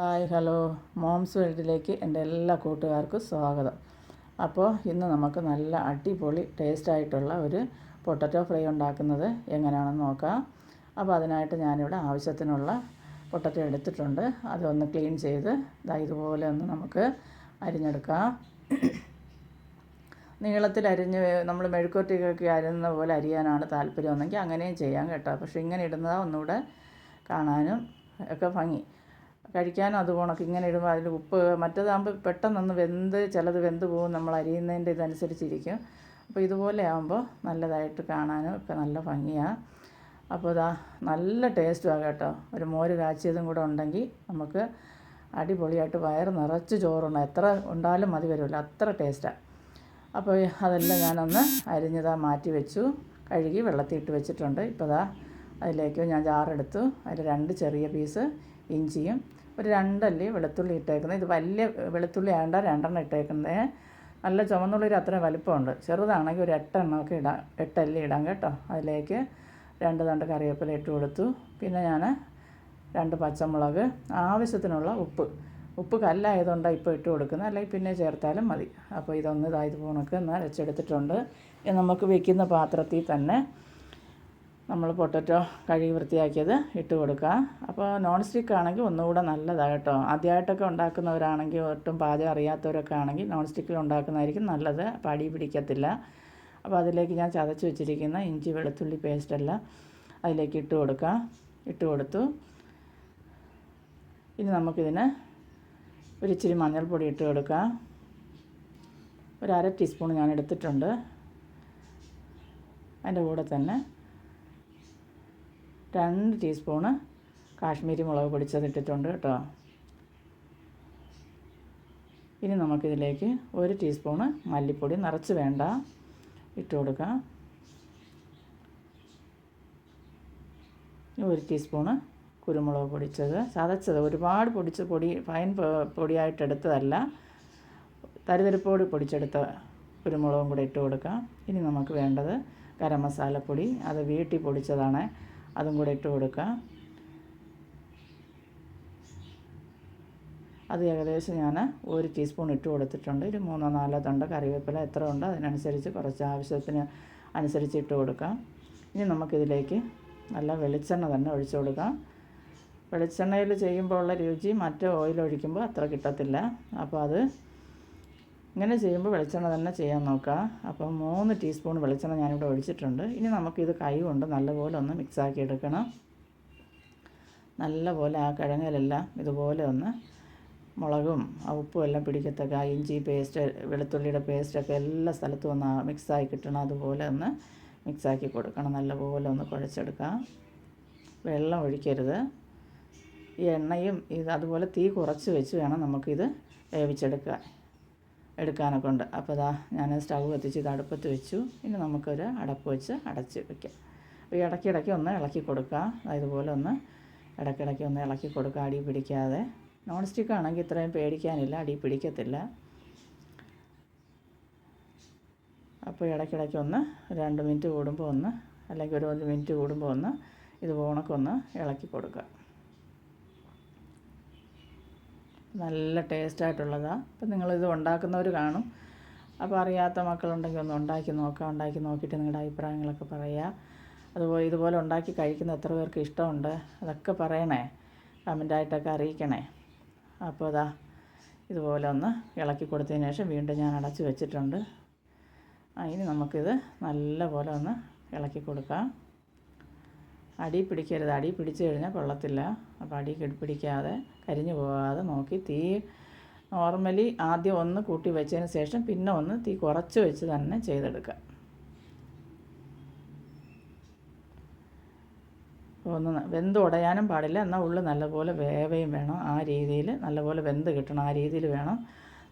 Hi hello. Moms വേൾഡിലേക്ക് എന്റെ എല്ലാ കൂട്ടുകാർക്കും സ്വാഗതം. അപ്പോൾ ഇന്ന് നമുക്ക് നല്ല അടിപൊളി ടേസ്റ്റ് ആയിട്ടുള്ള ഒരു പൊട്ടറ്റോ ഫ്രൈ ഉണ്ടാക്കുന്നത് എങ്ങനെയാണെന്ന് നോക്കാം. അപ്പോൾ അതിനായിട്ട് ഞാനിവിടെ ആവശ്യത്തിനുള്ള പൊട്ടറ്റോ എടുത്തിട്ടുണ്ട്. അതൊന്ന് ക്ലീൻ ചെയ്ത് ഇതാ ഇതുപോലെ ഒന്ന് നമുക്ക് അരിഞ്ഞെടുക്കാം. നീളത്തിൽ അരിഞ്ഞ് നമ്മൾ മെഴുക്കുവരട്ടിക്കൊക്കെ അരിയുന്ന പോലെ അരിയാനാണ് താല്പര്യമെന്നെങ്കിൽ അങ്ങനെയും ചെയ്യാം കേട്ടോ. പക്ഷേ ഇങ്ങനെ ഇടുന്നതാണ് ഒന്നുകൂടെ കാണാനും ഒക്കെ ഭംഗി. കഴിക്കാനും അത് പോണക്ക് ഇങ്ങനെ ഇടുമ്പോൾ അതിൽ ഉപ്പ് മറ്റേതാകുമ്പോൾ പെട്ടെന്നൊന്ന് വെന്ത് ചിലത് വെന്ത് പോകും നമ്മൾ അരിയുന്നതിന്റെ ഇതനുസരിച്ചിരിക്കും. അപ്പോൾ ഇതുപോലെ ആകുമ്പോൾ നല്ലതായിട്ട് കാണാനും ഒക്കെ നല്ല ഭംഗിയാണ് അപ്പോൾ ഇതാ നല്ല ടേസ്റ്റുമാണ് കേട്ടോ. ഒരു മോര് കാച്ചിയതും കൂടെ ഉണ്ടെങ്കിൽ നമുക്ക് അടിപൊളിയായിട്ട് വയറ് നിറച്ച് ചോറുണ്ട് എത്ര ഉണ്ടാലും മതി വരുമല്ലോ. അത്ര ടേസ്റ്റാണ് അപ്പോൾ അതെല്ലാം ഞാനൊന്ന് അരിഞ്ഞതാ മാറ്റി വെച്ചു. കഴുകി വെള്ളത്തിൽ ഇട്ട് വെച്ചിട്ടുണ്ട്. ഇപ്പോൾ ഇതാ അതിലേക്ക് ഞാൻ ജാറെടുത്തു. അതിൽ രണ്ട് ചെറിയ പീസ് ഇഞ്ചിയും ഒരു രണ്ടല്ലി വെളുത്തുള്ളി ഇട്ടേക്കുന്നത് ഇത് വലിയ വെളുത്തുള്ളി ആണ്ട രണ്ടെണ്ണം ഇട്ടേക്കുന്നത് നല്ല ചുമന്നുള്ളിയിൽ അത്രയും വലിപ്പമുണ്ട്. ചെറുതാണെങ്കിൽ ഒരു എട്ടെണ്ണമൊക്കെ ഇടാം. എട്ടല്ലി ഇടാം കേട്ടോ. അതിലേക്ക് രണ്ട് തണ്ട് കറിവേപ്പില ഇട്ട് കൊടുത്തു. പിന്നെ ഞാൻ രണ്ട് പച്ചമുളക് ആവശ്യത്തിനുള്ള ഉപ്പ്. ഉപ്പ് കല്ലായതുകൊണ്ടാണ് ഇപ്പോൾ ഇട്ട് കൊടുക്കുന്നത്. അല്ലെങ്കിൽ പിന്നെ ചേർത്താലും മതി. അപ്പോൾ ഇതൊന്ന് ഇതായത് പോണക്ക് എന്നാൽ അരച്ചെടുത്തിട്ടുണ്ട്. ഇനി നമുക്ക് വെക്കുന്ന പാത്രത്തിൽ തന്നെ നമ്മൾ പൊട്ടറ്റോ കഴുകി വൃത്തിയാക്കിയത് ഇട്ട് കൊടുക്കുക. അപ്പോൾ നോൺ സ്റ്റിക്ക് ആണെങ്കിൽ ഒന്നുകൂടെ നല്ലതാണ് കേട്ടോ. ആദ്യമായിട്ടൊക്കെ ഉണ്ടാക്കുന്നവരാണെങ്കിൽ ഒട്ടും പാചകം അറിയാത്തവരൊക്കെ ആണെങ്കിൽ നോൺ സ്റ്റിക്കിൽ ഉണ്ടാക്കുന്നതായിരിക്കും നല്ലത്. അടി പിടിക്കത്തില്ല. അപ്പോൾ അതിലേക്ക് ഞാൻ ചതച്ച് വെച്ചിരിക്കുന്ന ഇഞ്ചി വെളുത്തുള്ളി പേസ്റ്റെല്ലാം അതിലേക്ക് ഇട്ട് കൊടുക്കുക. ഇട്ട് കൊടുത്തു. ഇനി നമുക്കിതിന് ഒരിച്ചിരി മഞ്ഞൾപ്പൊടി ഇട്ട് കൊടുക്കുക. ഒരു അര ടീസ്പൂൺ ഞാൻ എടുത്തിട്ടുണ്ട്. അതിന്റെ കൂടെ തന്നെ രണ്ട് ടീസ്പൂണ് കാശ്മീരി മുളക് പൊടിച്ചതിട്ടിട്ടുണ്ട് കേട്ടോ. ഇനി നമുക്കിതിലേക്ക് ഒരു ടീസ്പൂണ് മല്ലിപ്പൊടി നിറച്ച് വേണ്ട ഇട്ട് കൊടുക്കാം. ഒരു ടീസ്പൂണ് കുരുമുളക് പൊടിച്ചത്. ചതച്ചത് ഒരുപാട് പൊടിച്ച് പൊടി ഫൈൻ പൊടിയായിട്ട് എടുത്തതല്ല. തരിതരിപ്പോട് പൊടിച്ചെടുത്ത കുരുമുളകും കൂടെ ഇട്ട് കൊടുക്കാം. ഇനി നമുക്ക് വേണ്ടത് ഗരം മസാലപ്പൊടി. അത് വീട്ടിൽ പൊടിച്ചതാണ്. അതും കൂടെ ഇട്ട് കൊടുക്കുക. അത് ഏകദേശം ഞാൻ ഒരു ടീസ്പൂൺ ഇട്ട് കൊടുത്തിട്ടുണ്ട്. ഒരു മൂന്നോ നാലോ തണ്ട് കറിവേപ്പില എത്ര ഉണ്ട് അതിനനുസരിച്ച് കുറച്ച് ആവശ്യത്തിന് അനുസരിച്ച് ഇട്ട് കൊടുക്കാം. ഇനി നമുക്കിതിലേക്ക് നല്ല വെളിച്ചെണ്ണ തന്നെ ഒഴിച്ചു കൊടുക്കാം. വെളിച്ചെണ്ണയിൽ ചെയ്യുമ്പോൾ ഉള്ള രുചി മറ്റേ ഓയിൽ ഒഴിക്കുമ്പോൾ അത്ര കിട്ടത്തില്ല. അപ്പോൾ അത് ഇങ്ങനെ ചെയ്യുമ്പോൾ വെളിച്ചെണ്ണ തന്നെ ചെയ്യാൻ നോക്കുക. അപ്പോൾ മൂന്ന് ടീസ്പൂൺ വെളിച്ചെണ്ണ ഞാനിവിടെ ഒഴിച്ചിട്ടുണ്ട്. ഇനി നമുക്കിത് കൈ കൊണ്ട് നല്ലപോലെ ഒന്ന് മിക്സാക്കി എടുക്കണം. നല്ലപോലെ ആ കിഴങ്ങിലെല്ലാം ഇതുപോലെ ഒന്ന് മുളകും ഉപ്പും എല്ലാം പിടിക്കത്തക്ക ഇഞ്ചി പേസ്റ്റ് വെളുത്തുള്ളിയുടെ പേസ്റ്റൊക്കെ എല്ലാ സ്ഥലത്തും ഒന്ന് മിക്സായി കിട്ടണം. അതുപോലെ ഒന്ന് മിക്സാക്കി കൊടുക്കണം. നല്ലപോലെ ഒന്ന് കുഴച്ചെടുക്കാം. വെള്ളം ഒഴിക്കരുത്. ഈ എണ്ണയും ഇത് അതുപോലെ തീ കുറച്ച് വെച്ച് വേണം നമുക്കിത് വേവിച്ചെടുക്കാൻ. എടുക്കാനൊക്കെ ഉണ്ട്. അപ്പോൾ ഇതാ ഞാൻ സ്റ്റൗ കത്തിച്ച് ഇത് അടുപ്പത്ത് വെച്ചു. ഇനി നമുക്കൊരു അടപ്പ് വെച്ച് അടച്ച് വയ്ക്കാം അപ്പോൾ ഇടയ്ക്കിടയ്ക്ക് ഒന്ന് ഇളക്കി കൊടുക്കുക ഇതുപോലെ ഒന്ന് ഇടയ്ക്കിടയ്ക്ക് ഒന്ന് ഇളക്കി കൊടുക്കുക അടി പിടിക്കാതെ. നോൺ സ്റ്റിക്ക് ആണെങ്കിൽ ഇത്രയും പേടിക്കാനില്ല. അടി പിടിക്കത്തില്ല. അപ്പോൾ ഇടയ്ക്കിടയ്ക്ക് ഒന്ന് രണ്ട് മിനിറ്റ് കൂടുമ്പോൾ ഒന്ന് അല്ലെങ്കിൽ ഒരു ഒരു മിനിറ്റ് കൂടുമ്പോൾ ഒന്ന് ഇത് ഉണക്കൊന്ന് ഇളക്കി കൊടുക്കുക നല്ല ടേസ്റ്റായിട്ടുള്ളതാണ് അപ്പം നിങ്ങളിത് ഉണ്ടാക്കുന്നവർ കാണും. അപ്പോൾ അറിയാത്ത മക്കളുണ്ടെങ്കിൽ ഒന്ന് ഉണ്ടാക്കി നോക്കാം. ഉണ്ടാക്കി നോക്കിയിട്ട് നിങ്ങളുടെ അഭിപ്രായങ്ങളൊക്കെ പറയുക അതുപോലെ ഇതുപോലെ ഉണ്ടാക്കി കഴിക്കുന്ന എത്ര പേർക്ക് ഇഷ്ടമുണ്ട് അതൊക്കെ പറയണേ. കമന്റായിട്ടൊക്കെ അറിയിക്കണേ. അപ്പോൾ അതാ ഇതുപോലെ ഒന്ന് ഇളക്കി കൊടുത്തതിന് ശേഷം വീണ്ടും ഞാൻ അടച്ചു വെച്ചിട്ടുണ്ട്. ഇനി നമുക്കിത് നല്ല പോലെ ഒന്ന് ഇളക്കി കൊടുക്കാം. അടി പിടിക്കരുത്. അടി പിടിച്ചു കഴിഞ്ഞാൽ കൊള്ളത്തില്ല. അപ്പോൾ അടി പിടിക്കാതെ കരിഞ്ഞു പോകാതെ നോക്കി തീ നോർമലി ആദ്യം ഒന്ന് കൂട്ടി വെച്ചതിന് ശേഷം പിന്നെ ഒന്ന് തീ കുറച്ച് വെച്ച് തന്നെ ചെയ്തെടുക്കുക. ഒന്ന് വെന്ത് ഉടയാനും പാടില്ല. എന്നാൽ ഉള്ളു നല്ലപോലെ വേവയും വേണം. ആ രീതിയിൽ നല്ലപോലെ വെന്ത് കിട്ടണം. ആ രീതിയിൽ വേണം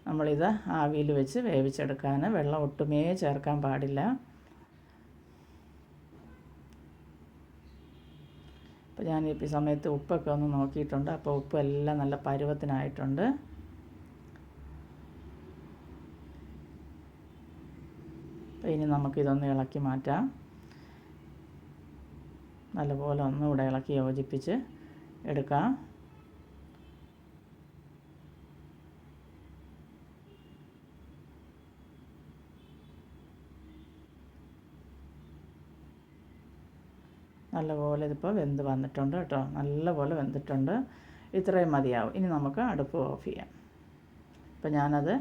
നമ്മളിത് ആവിയിൽ വെച്ച് വേവിച്ചെടുക്കാൻ വെള്ളം ഒട്ടുമേ ചേർക്കാൻ പാടില്ല. അപ്പോൾ ഞാൻ ഈ സമയത്ത് ഉപ്പൊക്കെ ഒന്ന് നോക്കിയിട്ടുണ്ട്. അപ്പോൾ ഉപ്പ് എല്ലാം നല്ല പരുവത്തിനായിട്ടുണ്ട്. അപ്പോൾ ഇനി നമുക്കിതൊന്ന് ഇളക്കി മാറ്റാം. നല്ലപോലെ ഒന്നുകൂടെ ഇളക്കി യോജിപ്പിച്ച് എടുക്കാം. നല്ലപോലെ ഇതിപ്പോൾ വെന്ത് വന്നിട്ടുണ്ട് കേട്ടോ. നല്ലപോലെ വെന്തിട്ടുണ്ട്. ഇത്രയും മതിയാവും. ഇനി നമുക്ക് അടുപ്പ് ഓഫ് ചെയ്യാം. അപ്പോൾ ഞാനത്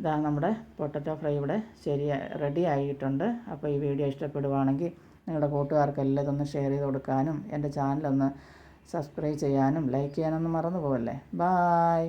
ഇതാ നമ്മുടെ പൊട്ടറ്റോ ഫ്രൈ ഇവിടെ ശരി റെഡി ആയിട്ടുണ്ട്. അപ്പോൾ ഈ വീഡിയോ ഇഷ്ടപ്പെടുവാണെങ്കിൽ നിങ്ങളുടെ കൂട്ടുകാർക്കെല്ലാം ഇതൊന്ന് ഷെയർ ചെയ്ത് കൊടുക്കാനും എന്റെ ചാനലൊന്ന് സബ്സ്ക്രൈബ് ചെയ്യാനും ലൈക്ക് ചെയ്യാനൊന്നും മറന്നു പോകല്ലേ ബായ്